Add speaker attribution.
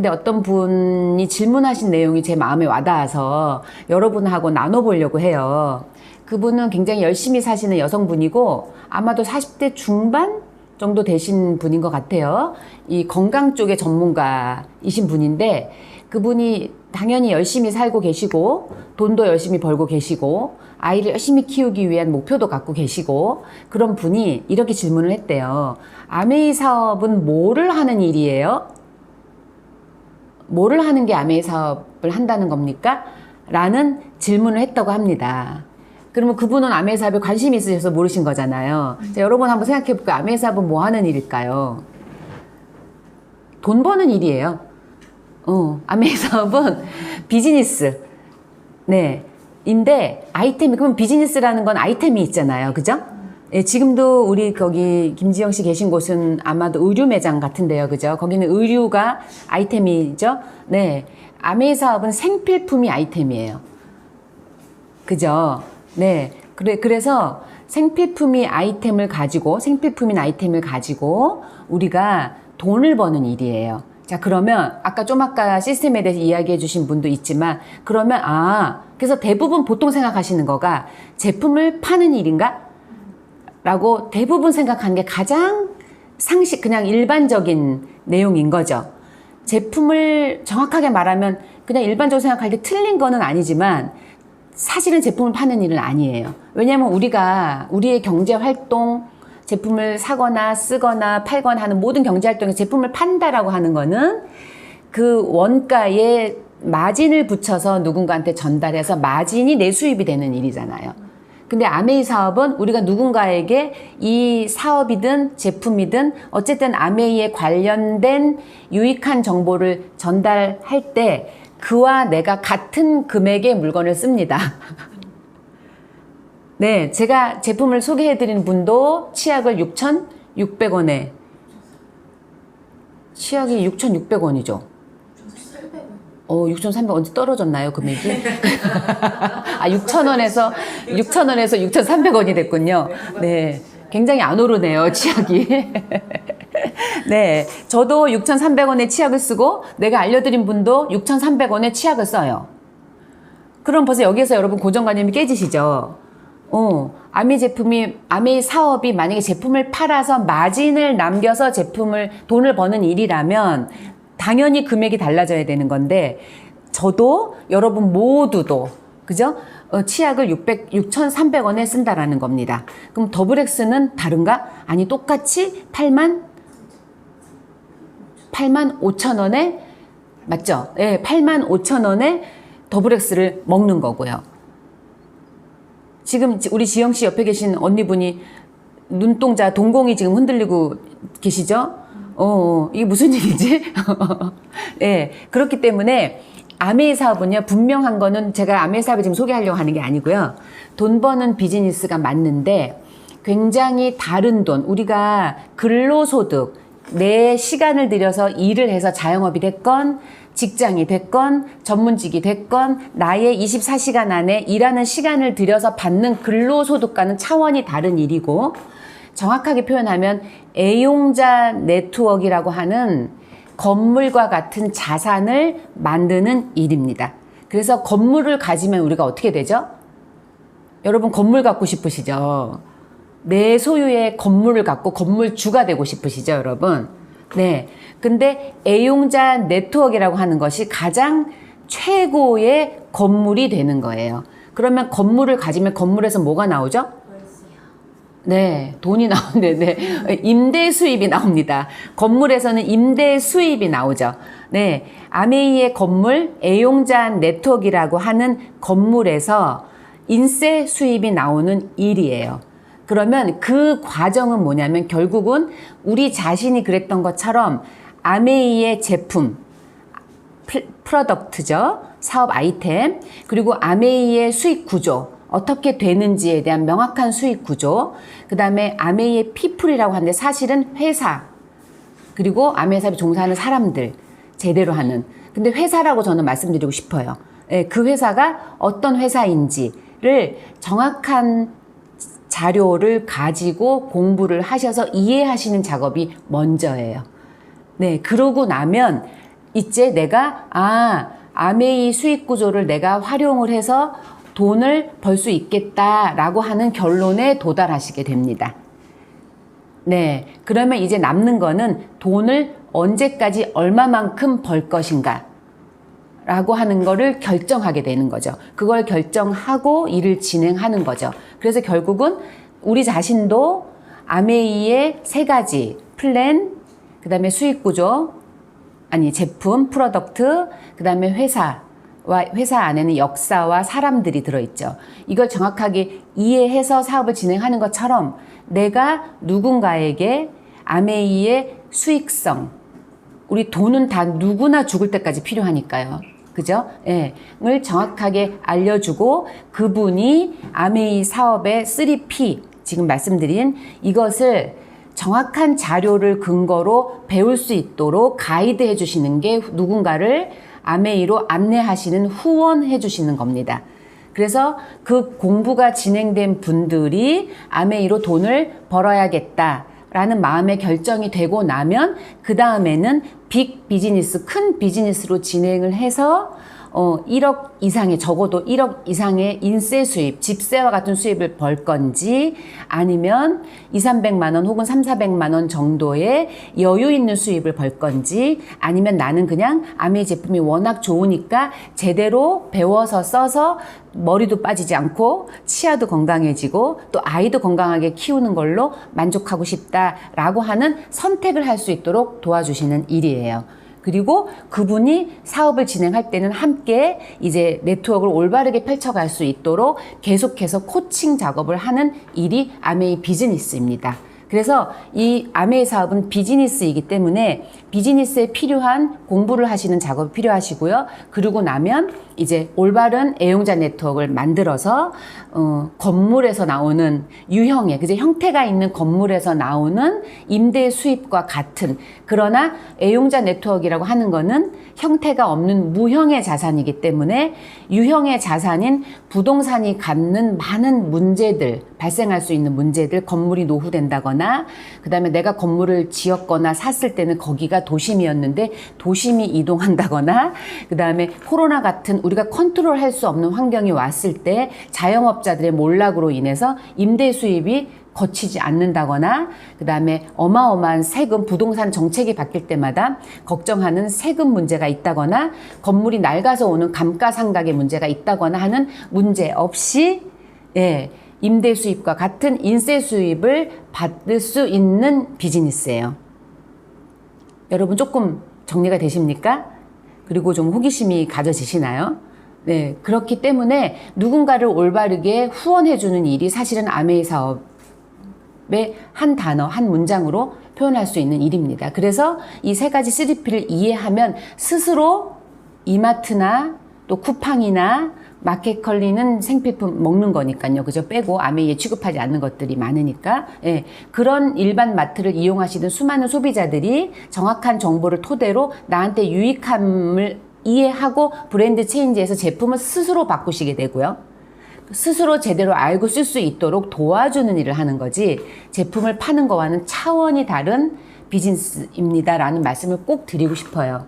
Speaker 1: 근데 어떤 분이 질문하신 내용이 제 마음에 와닿아서 여러분하고 나눠보려고 해요. 그분은 굉장히 열심히 사시는 여성분이고 아마도 40대 중반 정도 되신 분인 것 같아요. 이 건강 쪽의 전문가이신 분인데 그분이 당연히 열심히 살고 계시고 돈도 열심히 벌고 계시고 아이를 열심히 키우기 위한 목표도 갖고 계시고 그런 분이 이렇게 질문을 했대요. 아메이 사업은 뭐를 하는 일이에요? 뭐를 하는 게 아메이 사업을 한다는 겁니까? 라는 질문을 했다고 합니다. 그러면 그분은 아메이 사업에 관심이 있으셔서 모르신 거잖아요. 자, 여러분 한번 생각해 볼까요? 아메이 사업은 뭐 하는 일일까요? 돈 버는 일이에요. 어, 아메이 사업은 비즈니스. 네. 인데 아이템이 그럼 비즈니스라는 건 아이템이 있잖아요. 그죠? 예, 지금도 우리 거기 김지영 씨 계신 곳은 아마도 의류 매장 같은데요. 그죠? 거기는 의류가 아이템이죠. 네. 아메이 사업은 생필품이 아이템이에요. 그죠? 네. 그래, 그래서 생필품이 아이템을 가지고, 생필품인 아이템을 가지고 우리가 돈을 버는 일이에요. 자, 그러면 아까 좀 아까 시스템에 대해서 이야기해 주신 분도 있지만, 그러면, 아, 그래서 대부분 보통 생각하시는 거가 제품을 파는 일인가? 라고 대부분 생각하는 게 가장 상식, 그냥 일반적인 내용인 거죠. 제품을 정확하게 말하면 그냥 일반적으로 생각할 때 틀린 거는 아니지만 사실은 제품을 파는 일은 아니에요. 왜냐하면 우리가 우리의 경제 활동, 제품을 사거나 쓰거나 팔거나 하는 모든 경제 활동에 제품을 판다라고 하는 거는 그 원가에 마진을 붙여서 누군가한테 전달해서 마진이 내 수입이 되는 일이잖아요. 근데 아메이 사업은 우리가 누군가에게 이 사업이든 제품이든 어쨌든 아메이에 관련된 유익한 정보를 전달할 때 그와 내가 같은 금액의 물건을 씁니다. 네, 제가 제품을 소개해드린 분도 치약을 6,600원에 치약이 6,600원이죠. 어, 6,300원 언제 떨어졌나요, 금액이? 아, 6,000원에서 6,000원에서 6,300원이 됐군요. 네. 굉장히 안 오르네요, 치약이. 네. 저도 6,300원의 치약을 쓰고 내가 알려드린 분도 6,300원의 치약을 써요. 그럼 벌써 여기에서 여러분 고정관념이 깨지시죠? 어, 아메 제품이, 아메 사업이 만약에 제품을 팔아서 마진을 남겨서 제품을, 돈을 버는 일이라면 당연히 금액이 달라져야 되는 건데, 저도 여러분 모두도, 그죠? 어, 치약을 600, 6,300원에 쓴다라는 겁니다. 그럼 더블엑스는 다른가? 아니, 똑같이 8만, 8만 5천 원에, 맞죠? 예, 네, 8만 5천 원에 더블엑스를 먹는 거고요. 지금 우리 지영 씨 옆에 계신 언니분이 눈동자 동공이 지금 흔들리고 계시죠? 어, 이게 무슨 일이지? 예. 네, 그렇기 때문에 아메이 사업은요, 분명한 거는 제가 아메이 사업을 지금 소개하려고 하는 게 아니고요. 돈 버는 비즈니스가 맞는데 굉장히 다른 돈, 우리가 근로소득, 내 시간을 들여서 일을 해서 자영업이 됐건 직장이 됐건 전문직이 됐건 나의 24시간 안에 일하는 시간을 들여서 받는 근로소득과는 차원이 다른 일이고 정확하게 표현하면 애용자 네트워크라고 하는 건물과 같은 자산을 만드는 일입니다. 그래서 건물을 가지면 우리가 어떻게 되죠? 여러분 건물 갖고 싶으시죠? 내 소유의 건물을 갖고 건물주가 되고 싶으시죠, 여러분? 네. 근데 애용자 네트워크라고 하는 것이 가장 최고의 건물이 되는 거예요. 그러면 건물을 가지면 건물에서 뭐가 나오죠? 네, 돈이 나오는데, 네. 임대 수입이 나옵니다. 건물에서는 임대 수입이 나오죠. 네, 아메이의 건물, 애용자 네트워크라고 하는 건물에서 인세 수입이 나오는 일이에요. 그러면 그 과정은 뭐냐면 결국은 우리 자신이 그랬던 것처럼 아메이의 제품, 프로덕트죠. 사업 아이템, 그리고 아메이의 수익 구조, 어떻게 되는지에 대한 명확한 수익 구조, 그 다음에 아메이의 피플이라고 하는데 사실은 회사, 그리고 아메이 사업에 종사하는 사람들, 제대로 하는. 근데 회사라고 저는 말씀드리고 싶어요. 예, 그 회사가 어떤 회사인지를 정확한 자료를 가지고 공부를 하셔서 이해하시는 작업이 먼저예요. 네, 그러고 나면 이제 내가 아 아메이 수익 구조를 내가 활용을 해서 돈을 벌 수 있겠다라고 하는 결론에 도달하시게 됩니다. 네. 그러면 이제 남는 거는 돈을 언제까지 얼마만큼 벌 것인가. 라고 하는 거를 결정하게 되는 거죠. 그걸 결정하고 일을 진행하는 거죠. 그래서 결국은 우리 자신도 아메이의 세 가지 플랜, 그 다음에 수익 구조, 아니 제품, 프로덕트, 그 다음에 회사와 회사 안에는 역사와 사람들이 들어있죠. 이걸 정확하게 이해해서 사업을 진행하는 것처럼 내가 누군가에게 아메이의 수익성, 우리 돈은 다 누구나 죽을 때까지 필요하니까요. 그죠? 예. 을 정확하게 알려주고 그분이 아메이 사업의 3P, 지금 말씀드린 이것을 정확한 자료를 근거로 배울 수 있도록 가이드 해 주시는 게 누군가를 아메이로 안내하시는 후원해 주시는 겁니다. 그래서 그 공부가 진행된 분들이 아메이로 돈을 벌어야겠다. 라는 마음의 결정이 되고 나면 그 다음에는 빅 비즈니스, 큰 비즈니스로 진행을 해서 어, 1억 이상의 적어도 1억 이상의 인세 수입, 집세와 같은 수입을 벌 건지 아니면 2, 300만 원 혹은 3, 400만 원 정도의 여유 있는 수입을 벌 건지 아니면 나는 그냥 아메이 제품이 워낙 좋으니까 제대로 배워서 써서 머리도 빠지지 않고 치아도 건강해지고 또 아이도 건강하게 키우는 걸로 만족하고 싶다라고 하는 선택을 할 수 있도록 도와주시는 일이에요. 그리고 그분이 사업을 진행할 때는 함께 이제 네트워크를 올바르게 펼쳐갈 수 있도록 계속해서 코칭 작업을 하는 일이 아메이 비즈니스입니다. 그래서 이 아메이 사업은 비즈니스이기 때문에 비즈니스에 필요한 공부를 하시는 작업이 필요하시고요. 그러고 나면 이제 올바른 애용자 네트워크를 만들어서 어, 건물에서 나오는 유형의 그제 형태가 있는 건물에서 나오는 임대 수입과 같은 그러나 애용자 네트워크라고 하는 거는 형태가 없는 무형의 자산이기 때문에 유형의 자산인 부동산이 갖는 많은 문제들 발생할 수 있는 문제들 건물이 노후된다 거나 그다음에 내가 건물을 지었거나 샀을 때는 거기가 도심이었는데 도심이 이동한다거나 그다음에 코로나 같은 우리가 컨트롤할 수 없는 환경이 왔을 때 자영업자들의 몰락으로 인해서 임대 수입이 거치지 않는다거나 그 다음에 어마어마한 세금 부동산 정책이 바뀔 때마다 걱정하는 세금 문제가 있다거나 건물이 낡아서 오는 감가상각의 문제가 있다거나 하는 문제 없이 예, 임대 수입과 같은 인세 수입을 받을 수 있는 비즈니스예요. 여러분 조금 정리가 되십니까? 그리고 좀 호기심이 가져지시나요? 네, 그렇기 때문에 누군가를 올바르게 후원해주는 일이 사실은 아메이 사업의 한 단어, 한 문장으로 표현할 수 있는 일입니다. 그래서 이 세 가지 3P를 이해하면 스스로 이마트나 또 쿠팡이나 마켓컬리는 생필품 먹는 거니까요. 그죠? 빼고 아메이에 취급하지 않는 것들이 많으니까. 예. 그런 일반 마트를 이용하시는 수많은 소비자들이 정확한 정보를 토대로 나한테 유익함을 이해하고 브랜드 체인지에서 제품을 스스로 바꾸시게 되고요. 스스로 제대로 알고 쓸 수 있도록 도와주는 일을 하는 거지 제품을 파는 거와는 차원이 다른 비즈니스입니다라는 말씀을 꼭 드리고 싶어요.